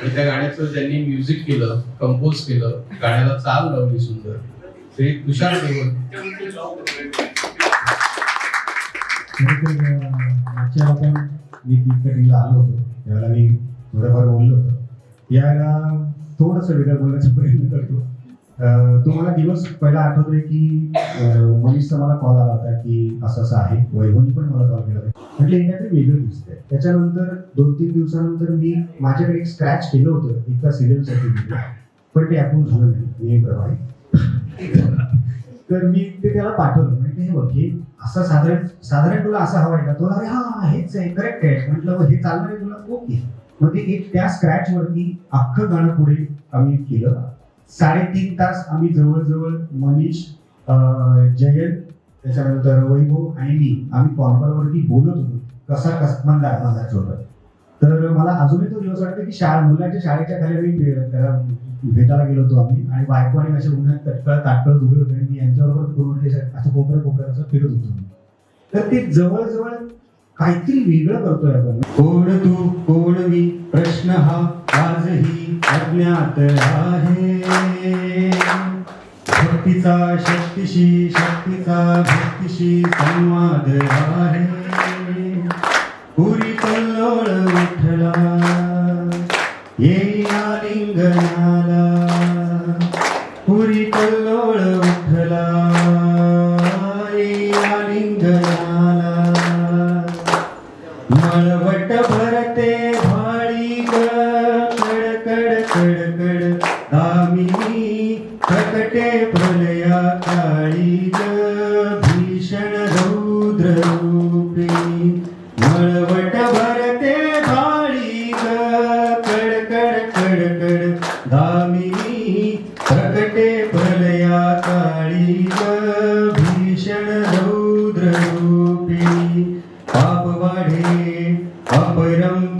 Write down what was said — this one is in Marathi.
आणि त्या गाण्याचं ज्यांनी म्युझिक केलं कंपोज केलं गाण्याला चाल लावली सुंदर. ते तुषार मागच्या आपण मी कटिंगला आलो होतो. त्यावेळेला मी थोडंफार बोललो होतो. याला थोडंसं वेगळं बोलण्याचा प्रयत्न करतो. तुम्हाला दिवस पहिला आठवतोय की मनीषचा मला कॉल आला होता की असं असं आहे. वैभवनी पण मला कॉल केला होता. म्हटलं हे काहीतरी वेगळं दिसतंय. त्याच्यानंतर दोन तीन दिवसानंतर मी माझ्याकडे एक स्क्रॅच केलं होतं एका सिरियलसाठी पण ते अप्रूव्ह झालं नाही. मी प्रमाणे तर मी ते त्याला पाठवलं. म्हणजे हे बघ हे असं साधारण साधारण तुला असं हवं आहे का? तुला अरे हा हेच आहे. करेक्ट आहे. म्हटलं "मग हे चालणार आहे तुला? ओके. मग ते एक त्या स्क्रॅच वरती अख्खं गाणं पुढे आम्ही केलं. साडेतीन तास आम्ही जवळजवळ मनीष अं, जयंत त्याच्यानंतर वैभव आणि मी आम्ही कॉम्परवरती बोलत होतो कसा कस मंदार मंदार तर मला अजूनही तो दिवस वाटतो की शाळा मुलांच्या शाळेच्या खाली मी त्याला भेटायला गेलो होतो आम्ही आणि बायको आणि अशा उन्हात तटकळत ताटकळत उभे होते आणि मी यांच्याबरोबर करून असं कोपऱ्या कोपऱ्यात असं फिरत होतो. तर ते जवळजवळ काहीतरी वेगळं करतोय आपण. कोण तू कोण मी प्रश्न हा आजही अज्ञात आहे. भक्तीचा शक्तीशी शक्तीचा भक्तीशी संवाद आहे. पुरी कल्लोळ उठला येईना लिंगनाला. पुरी कल्लोळ प्रकटे प्रलया काळी ग भीषण रौद्र रूपी मळवट भरते भाळी ग कड कड कड कड दामिनी प्रकटे प्रलया काळी ग भीषण रौद्र रूपी पाप वाढे अपरंपार